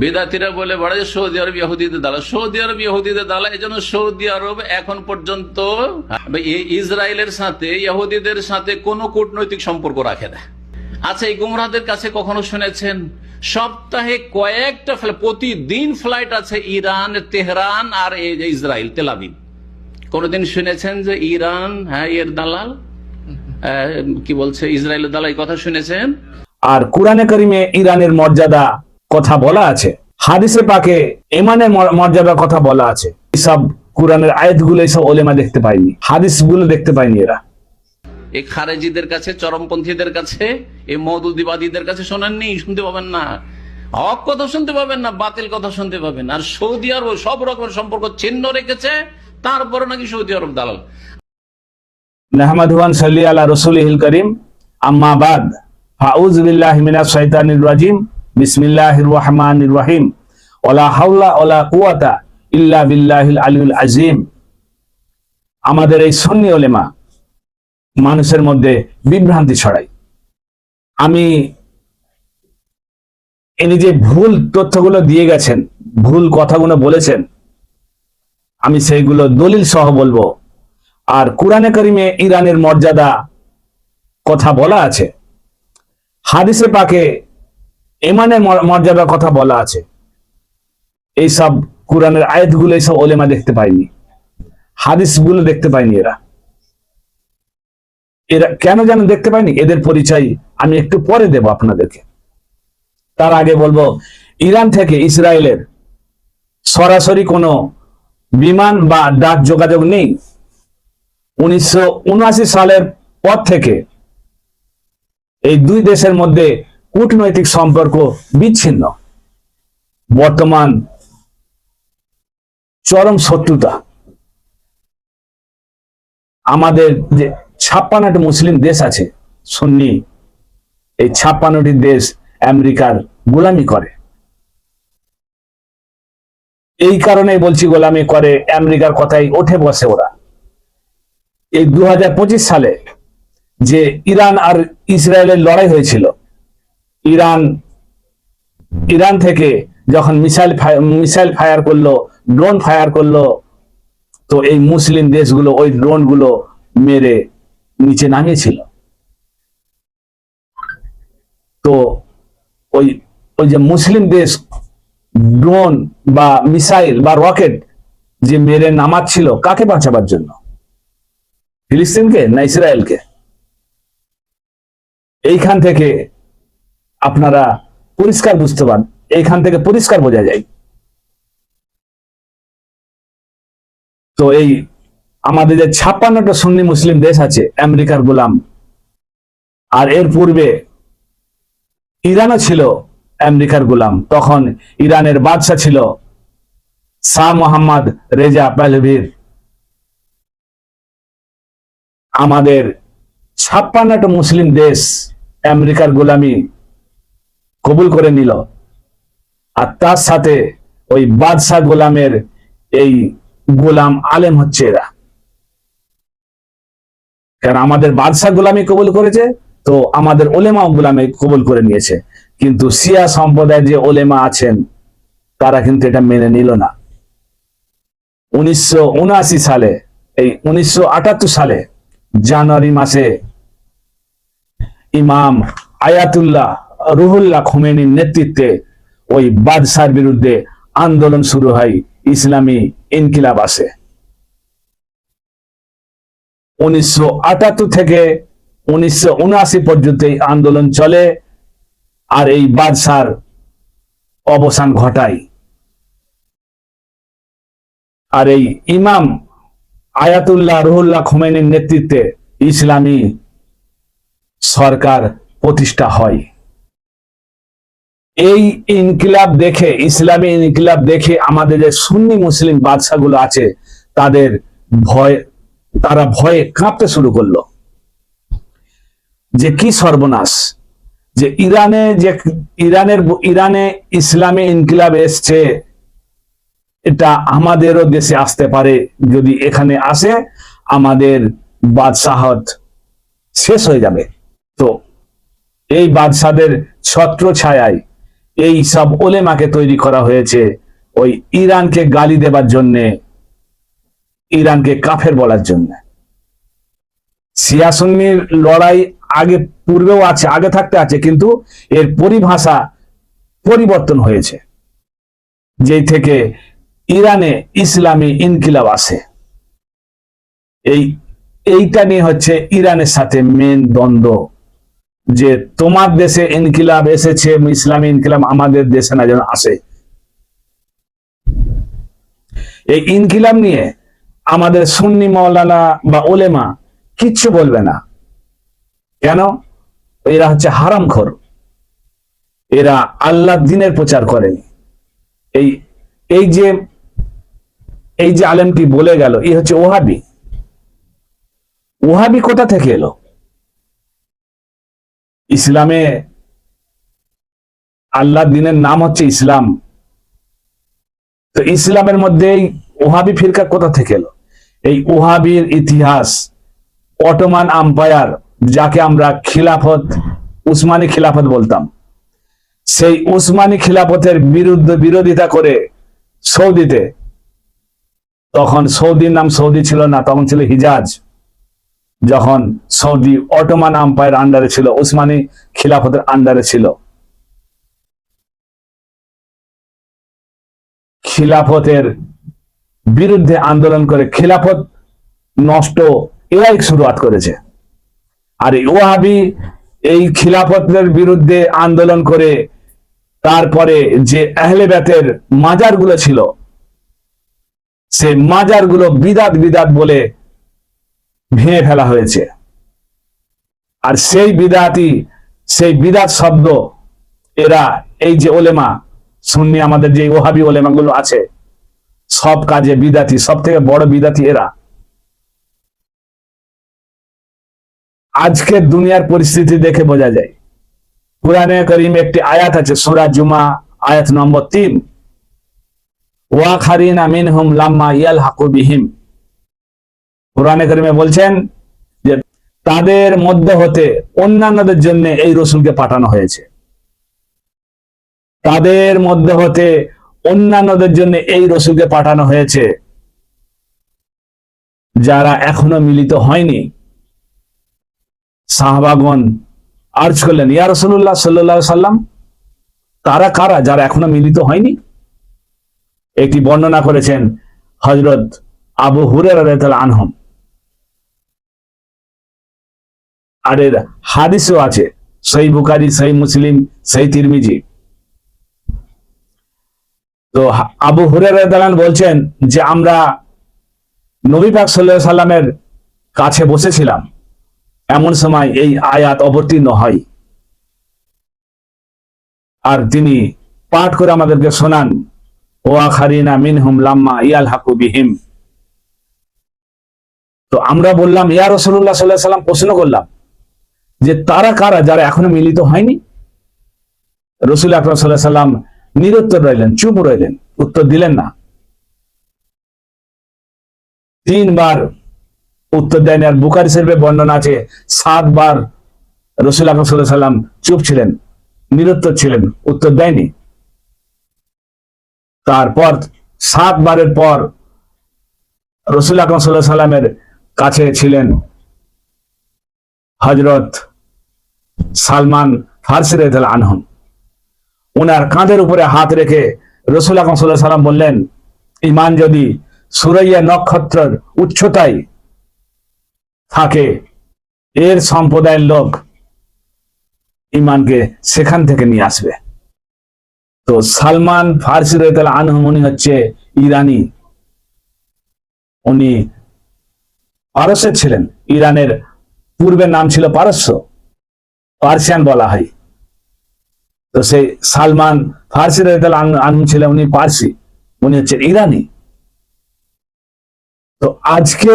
বেদাতিরা বলে, বড় যে সৌদি আরব ইহুদিদের দালা সৌদি আরব ইহুদিদের দালা এই জন্য সৌদি আরব এখন পর্যন্ত ইসরায়েলের সাথে, ইহুদিদের সাথে কোনো কূটনৈতিক সম্পর্ক রাখে না। আচ্ছা এই গুমরাহদের কাছে কখনো শুনেছেন? সপ্তাহে কয়েকটা প্রতিদিন ফ্লাইট আছে ইরান, তেহরান আর ইসরায়েল তেলাবিব কোনদিন শুনেছেন যে ইরান হ্যাঁ এর দালাল? কি বলছে, ইসরায়েলের দালাল কথা শুনেছেন? আর কোরআনে করিমে ইরানের মর্যাদা কথা বলা আছে। হাদিসে পাকে এমানের মর্যাদার কথা বলা আছে। এসব কোরআনের আয়াতগুলো এসব ওলেমা দেখতে পাইনি হাদিসগুলো দেখতে পাইনি এরা। এই খারেজিদের কাছে চরমপন্থীদের কাছে এই মৌদুদিবাদীদের কাছে শোনেননি শুনতে পাবেন না। হক কথা শুনতে পাবেন না বাতিল কথা শুনতে পাবেন আর সৌদি আরব সব রকমের সম্পর্ক চিহ্ন রেখেছে তারপরে নাকি সৌদি আরব দালাল। নাহমাদুয়ান সাল্লি আলা রসুলিহিল করিম। আম্মা বাদ। ফাউজ বিল্লাহি মিনাশ শাইতানির রাজিম। বিসমিল্লাহির রহমানির রহিম ওলা হাওলা ওলা কুওয়াতা ইল্লা বিল্লাহিল আলিউল আজিম। আমাদের এই সুন্নি ওলেমা মানুষের মধ্যে বিভ্রান্তি ছড়ায়। আমি ইনি যে ভুল তথ্যগুলো দিয়ে গেছেন, ভুল কথাগুলো বলেছেন, আমি সেইগুলো দলিল সহ বলব। আর কোরআনে করিমে ইরানের মর্যাদা কথা বলা আছে। হাদিসে পাকে এমানের মর্যাদার কথা বলা আছে। এইসব কোরআনের আয়াতগুলো এইসব ওলেমা দেখতে পাইনি হাদিসগুলো দেখতে পাইনি এরা। এরা কেন যেন দেখতে পাইনি এদের পরিচয় আমি একটু পরে দেব আপনাদেরকে। তার আগে বলব, ইরান থেকে ইসরায়েলের সরাসরি কোনো বিমান বা ডাক যোগাযোগ নেই। উনিশশো উনআশি সালের পর থেকে এই দুই দেশের মধ্যে কূটনৈতিক সম্পর্ক বিচ্ছিন্ন। বর্তমান চরম শত্রুতা। আমাদের যে ছাপ্পান্নটি মুসলিম দেশ আছে, সুন্নি, এই ছাপ্পান্নটি দেশ আমেরিকার গোলামি করে। এই কারণেই বলছি গোলামি করে, আমেরিকার কথাই ওঠে বসে ওরা। এই দু হাজার পঁচিশ সালে যে ইরান আর ইসরায়েলের লড়াই হয়েছিল ইরান ইরান থেকে যখন মিসাইল মিসাইল ফায়ার করল, ড্রোন ফায়ার করল, তো এই মুসলিম দেশগুলো ওই ড্রোনগুলো মেরে নিচে নামিয়েছিল। তো ওই ওই যে মুসলিম দেশ ড্রোন বা মিসাইল বা রকেট যে মেরে নামাচ্ছিল, কাকে বাঁচাবার জন্য? ফিলিস্তিনকে না ইসরায়েলকে? এইখান থেকে আপনারা পরিষ্কার বুঝতে পারেন। এইখান থেকে পরিষ্কার বোঝা যায়। তো এই আমাদের যে ছাপ্পান্নটা সুন্নি মুসলিম দেশ আছে, আমেরিকার গোলাম। আর এর পূর্বে ইরানও ছিল আমেরিকার গোলাম। তখন ইরানের বাদশাহ ছিল শাহ মোহাম্মদ রেজা পাহলভীর। আমাদের ছাপ্পান্নটা মুসলিম দেশ আমেরিকার গোলামি কবুল করে নিল। আর তার সাথে ওই বাদশাহ গোলামের এই গোলাম আলেম হচ্ছে এরা। কারণ আমাদের বাদশাহ গোলামি কবুল করেছে? তো আমাদের ওলেমা গোলামি কবুল করে নিয়েছে। কিন্তু সিয়া সম্প্রদায়ের যে ওলেমা আছেন, তারা কিন্তু এটা মেনে নিল না। উনিশশো উনআশি সালে, এই উনিশশো আটাত্তর সালে, জানুয়ারি মাসে ইমাম আয়াতুল্লাহ রুহুল্লাহ খোমেনির নেতৃত্বে ওই বাদশার বিরুদ্ধে আন্দোলন শুরু হয়, ইসলামী ইনকিলাব আসে। উনিশশো থেকে উনিশশো পর্যন্ত এই আন্দোলন চলে আর এই বাদশার অবসান ঘটায়। আর এই ইমাম আয়াতুল্লাহ রুহুল্লাহ খোমেনির নেতৃত্বে ইসলামী সরকার প্রতিষ্ঠা হয়। এই ইনকিলাব দেখে, ইসলামী ইনকিলাব দেখে আমাদের যে সুন্নি মুসলিম বাদশাগুলো আছে, তাদের ভয়, তারা ভয়ে কাঁপতে শুরু করল। যে কি সর্বনাশ, যে ইরানে যে, ইরানের, ইরানে ইসলামী ইনকিলাব এসছে, এটা আমাদেরও দেশে আসতে পারে, যদি এখানে আসে, আমাদের বাদশাহত শেষ হয়ে যাবে। তো এই বাদশাদের ছত্র ছায়ায় এই সব ওলেমাকে তৈরি করা হয়েছে ওই ইরানকে গালি দেবার জন্যে, ইরানকে কাফের বলার জন্য। সিয়াসুন্নির লড়াই আগে পূর্বেও আছে, আগে থাকতে আছে, কিন্তু এর পরিভাষা পরিবর্তন হয়েছে, যেই থেকে ইরানে ইসলামী ইনকিলাব আসে। এই, এইটা নিয়ে হচ্ছে ইরানের সাথে মেন দ্বন্দ্ব। যে তোমার দেশে ইনকিলাব এসেছে, ইসলামী ইনকিলাব আমাদের দেশে না যেন আসে। এই ইনকিলাব নিয়ে আমাদের সুন্নি মৌলানা বা ওলেমা কিচ্ছু বলবে না। কেন? এরা হচ্ছে হারামখোর। এরা আল্লাহ দিনের প্রচার করে। এই এই যে এই যে আলেমটি বলে গেল, এই হচ্ছে ওহাবি। ওহাবি কোথা থেকে এলো? ইসলামে আল্লাহ দিনের নাম হচ্ছে ইসলাম। তো ইসলামের মধ্যে এই ওহাবি ফিরকা কোথা থেকে এলো? এই ওহাবির ইতিহাস, অটোমান আম্পায়ার, যাকে আমরা খিলাফত, উসমানী খিলাফত বলতাম। সেই উসমানী খিলাফতের বিরুদ্ধে বিরোধিতা করে সৌদিতে, তখন সৌদির নাম সৌদি ছিল না, তখন ছিল হিজাজ। যখন সৌদি অটোমান আম্পায়ার আন্ডারে ছিল উসমানী খিলাফতের আন্ডারে ছিল। খিলাফতের বিরুদ্ধে আন্দোলন করে খিলাফত নষ্ট এরাই শুরুয়াত করেছে। আর এই এই খিলাফতের বিরুদ্ধে আন্দোলন করে তারপরে যে আহলে ব্যাতের মাজারগুলো ছিল, সেই মাজারগুলো বিদাত বিদাত বলে ভেঙে ফেলা হয়েছে। আর সেই বিদাতি, সেই বিদাত শব্দ, এরা এই যে ওলেমা, সুন্নি আমাদের যে ওহাবি ওলেমা গুলো আছে, সব কাজে বিদাতি, সব থেকে বড় বিদাতি এরা। আজকের দুনিয়ার পরিস্থিতি দেখে বোঝা যায়। কোরআনে করিম একটি আয়াত আছে, সুরা জুমা, আয়াত নম্বর তিন। ওয়া খারিনা মিনহুম লাম্মা ইয়াল বিহিম। কোরআনে করিমে বলছেন যে তাদের মধ্যে হতে অন্যান্যদের জন্য এই রসুলকে পাঠানো হয়েছে। তাদের মধ্যে হতে অন্যান্যদের জন্য এই রসুলকে পাঠানো হয়েছে। যারা এখনও মিলিত হয়নি। সাহাবাগন আর্জ করলেন, ইয়া রসুল্লাহ সাল্লাহ সাল্লাম তারা কারা যারা এখনও মিলিত হয়নি? একটি বর্ণনা করেছেন হজরত আবু হুরের আনহম। আর এর হাদিসও আছে। সেই বুকারি সেই মুসলিম সেই তিরমিজি। তো আবু হুরের দালান বলছেন যে আমরা নবী পাক সাল্লাহ সাল্লামের কাছে বসেছিলাম। এমন সময় এই আয়াত অবতীর্ণ হয়। আর তিনি পাঠ করে আমাদেরকে শোনান, ও আখারিনা মিনহুম লাম্মা ইয়াল হাকু বিহিম। তো আমরা বললাম, ইয়া রসুল্লাহ সাল্লাহ সাল্লাম, প্রশ্ন করলাম যে তারা কারা যারা এখনও মিলিত হয়নি? রসুল আকরম সাল্লাহ সাল্লাম নিরুত্তর রইলেন, চুপ রইলেন, উত্তর দিলেন না। তিনবার উত্তর দেয়নি আর বুকারি শরীফে বর্ণনা আছে, সাতবার রসুল আকরম সাল্লাহ সাল্লাম চুপ ছিলেন, নিরুত্তর ছিলেন, উত্তর দেয়নি। তারপর সাতবারের পর রসুল আকরম সাল্লাহ সাল্লামের কাছে ছিলেন হজরত সালমান ফার্সি রেজাল আনহম। ওনার কাঁধের উপরে হাত রেখে রসুল আকরম সাল্লাহ সাল্লাম বললেন ইমান যদি সুরাইয়া নক্ষত্রের উচ্চতায় থাকে, এর সম্প্রদায়ের লোক ইমানকে সেখান থেকে নিয়ে আসবে। তো সালমান ফার্সি রেতাল আনহম উনি হচ্ছে ইরানি। উনি পারস্যের ছিলেন, ইরানের পূর্বের নাম ছিল পারস্য। পার্সিয়ান বলা হয়। তো সেই সালমান ফার্সি আনহম ছিলেন উনি পার্সি, উনি হচ্ছে ইরানি। তো আজকে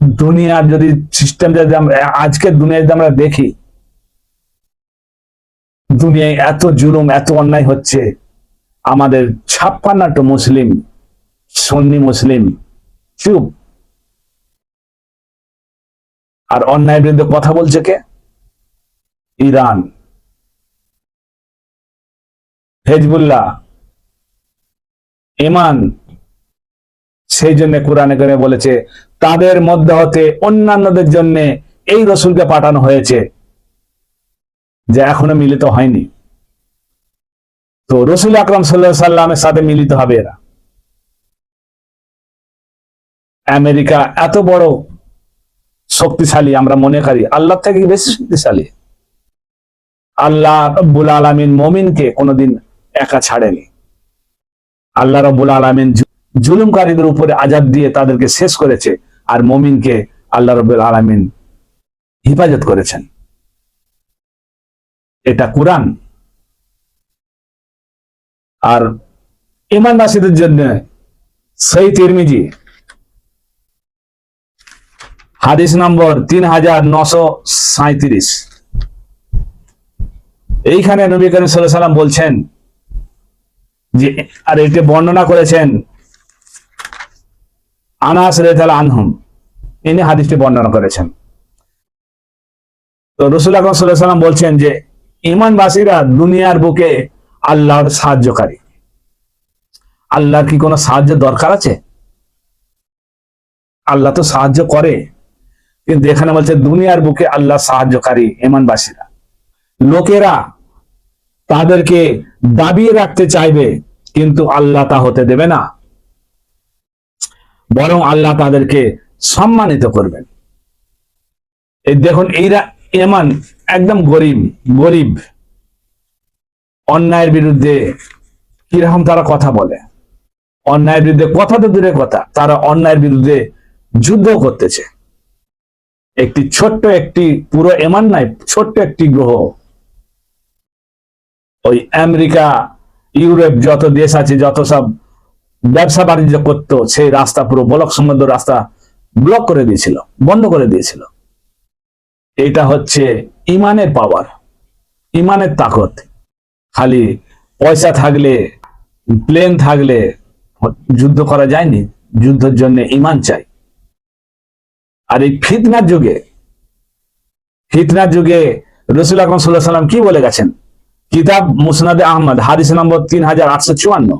দুনিয়ার যদি সিস্টেম যদি আজকের দুনিয়া যদি আমরা দেখি, দুনিয়ায় এত জুলুম, এত অন্যায় হচ্ছে। আমাদের ছাপ্পান্নটা মুসলিম, সন্নি মুসলিম, চুপ। আর অন্যায়ের বিরুদ্ধে কথা বলছে কে? ইরান। হেজবুল্লাহ, ইমান। সেই জন্য কোরআনে করে বলেছে, তাদের মধ্যে হতে অন্যান্যদের জন্য এই রসুলকে পাঠানো হয়েছে, যে এখনও মিলিত হয়নি। তো রসুল আকরাম সাল্লাহ সাল্লামের সাথে মিলিত হবে এরা। আমেরিকা এত বড় শক্তিশালী, আমরা মনে করি। আল্লাহ থেকে বেশি শক্তিশালী। আল্লাহ রব্বুল আলমিন মমিনকে কোনোদিন একা ছাড়েনি। আল্লাহ রব্বুল আলমিন জুলুমকারীদের উপরে আজাদ দিয়ে তাদেরকে শেষ করেছে আর মমিনকে আল্লাহ রব্বুল আলমিন হিফাজত করেছেন। এটা কোরআন। আর ইমানবাসীদের জন্য সেই তিরমিজি হাদিস নম্বর তিন হাজার নশো সাঁত্রিশ এইখানে নবী করিম সাল্লাহ সাল্লাম বলছেন যে, আর এটি বর্ণনা করেছেন আনাস রেতাল আনহুম ইনি হাদিসটি বর্ণনা করেছেন। তো রসুল আকরম সাল্লাহ সাল্লাম বলছেন যে ইমানবাসীরা দুনিয়ার বুকে আল্লাহর সাহায্যকারী। আল্লাহর কি কোনো সাহায্য দরকার আছে? আল্লাহ তো সাহায্য করে। কিন্তু এখানে বলছে, দুনিয়ার বুকে আল্লাহ সাহায্যকারী ইমানবাসীরা। লোকেরা তাদেরকে দাবিয়ে রাখতে চাইবে, কিন্তু আল্লাহ তা হতে দেবে না। বরং আল্লাহ তাদেরকে সম্মানিত করবেন। এই দেখুন এইরা এমান একদম গরিব গরিব। অন্যায়ের বিরুদ্ধে কীরকম তারা কথা বলে? অন্যায়ের বিরুদ্ধে কথা তো দূরের কথা, তারা অন্যায়ের বিরুদ্ধে যুদ্ধ করতেছে। একটি ছোট্ট একটি পুরো এমান নাই, ছোট্ট একটি গ্রহ। ওই আমেরিকা, ইউরোপ যত দেশ আছে, যত সব ব্যবসা বাণিজ্য করতো, সেই রাস্তা পুরো ব্লক সমুদ্র রাস্তা ব্লক করে দিয়েছিল, বন্ধ করে দিয়েছিল। এটা হচ্ছে ইমানের পাওয়ার ইমানের তাকত। খালি পয়সা থাকলে প্লেন থাকলে, যুদ্ধ করা যায়নি, যুদ্ধের জন্য ইমান চাই। আর এই ফিতনার যুগে ফিতনার যুগে রসুল আকরম সাল্লাহ সাল্লাম কি বলে গেছেন? কিতাব মুসনাদে আহমদ হাদিস নম্বর তিন হাজার আটশো চুয়ান্ন।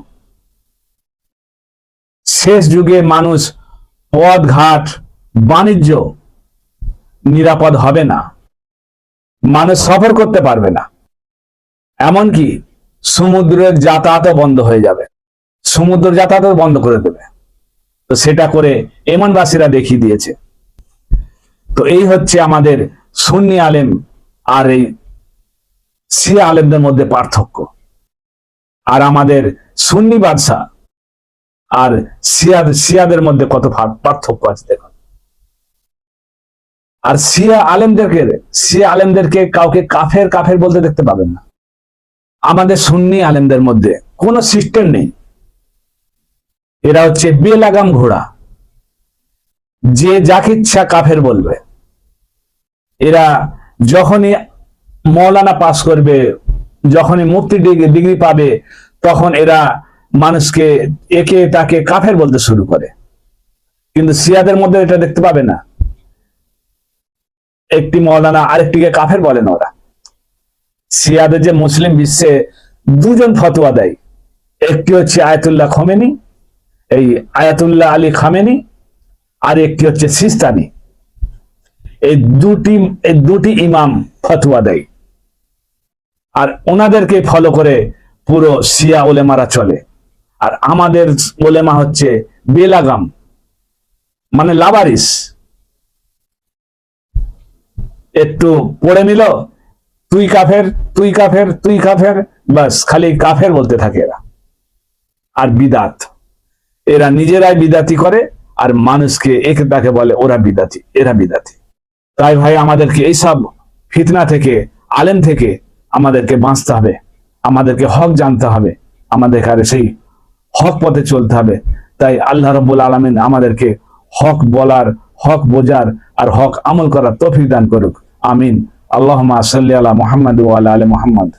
শেষ যুগে মানুষ পথ ঘাট বাণিজ্য, নিরাপদ হবে না। মানুষ সফর করতে পারবে না। এমনকি সমুদ্রের যাতায়াতও বন্ধ হয়ে যাবে। সমুদ্র যাতায়াতও বন্ধ করে দেবে। তো সেটা করে এমনবাসীরা দেখিয়ে দিয়েছে। তো এই হচ্ছে আমাদের সুন্নি আলেম আর এই সিয়া আলেমদের মধ্যে পার্থক্য। আর আমাদের সুন্নি বাদশাহ আর সিয়া সিয়াদের মধ্যে কত পার্থক্য আছে দেখুন। আর সিয়া আলেমদেরকে সিয়া আলেমদেরকে কাউকে কাফের কাফের বলতে দেখতে পাবেন না। আমাদের সুন্নি আলেমদের মধ্যে কোনো সিস্টেম নেই। এরা হচ্ছে বেলাগাম ঘোড়া। যে যাকে ইচ্ছা কাফের বলবে। এরা যখনই মৌলানা পাস করবে, যখনই মুক্তি ডিগ্রি পাবে, তখন এরা মানুষকে একে তাকে কাফের বলতে শুরু করে। কিন্তু সিয়াদের মধ্যে এটা দেখতে পাবে না। একটি মৌলানা আরেকটিকে কাফের বলে না ওরা। সিয়াদের যে মুসলিম বিশ্বে দুজন ফতোয়া দেয়। একটি হচ্ছে আয়াতুল্লাহ খমেনি, এই আয়াতুল্লাহ আলী খামেনি, আর একটি হচ্ছে সিস্তানি। এই দুটি দুটি ইমাম ফতোয়া দেয়। আর ওনাদেরকে ফলো করে পুরো সিয়া ওলেমারা চলে। আর আমাদের ওলেমা হচ্ছে বেলাগাম মানে লাবারিস। একটু পড়ে নিল, তুই কাফের তুই কাফের তুই কাফের বাস খালি কাফের বলতে থাকে এরা। আর বিদাত, এরা নিজেরাই বিদাতি করে, আর মানুষকে একে তাকে বলে ওরা বিদাতি, এরা বিদাতি। তাই ভাই আমাদেরকে এইসব ফিতনা থেকে, আলেম থেকে আমাদেরকে বাঁচতে হবে। আমাদেরকে হক জানতে হবে। আমাদের আর সেই হক পথে চলতে হবে। তাই আল্লাহ রব্বুল আলমিন আমাদেরকে হক বলার, হক বোঝার আর হক আমল করার তফিক দান করুক। আমিন। আল্লাহ সাল্লি আলা মোহাম্মদ ওয়ালা আলী মোহাম্মদ।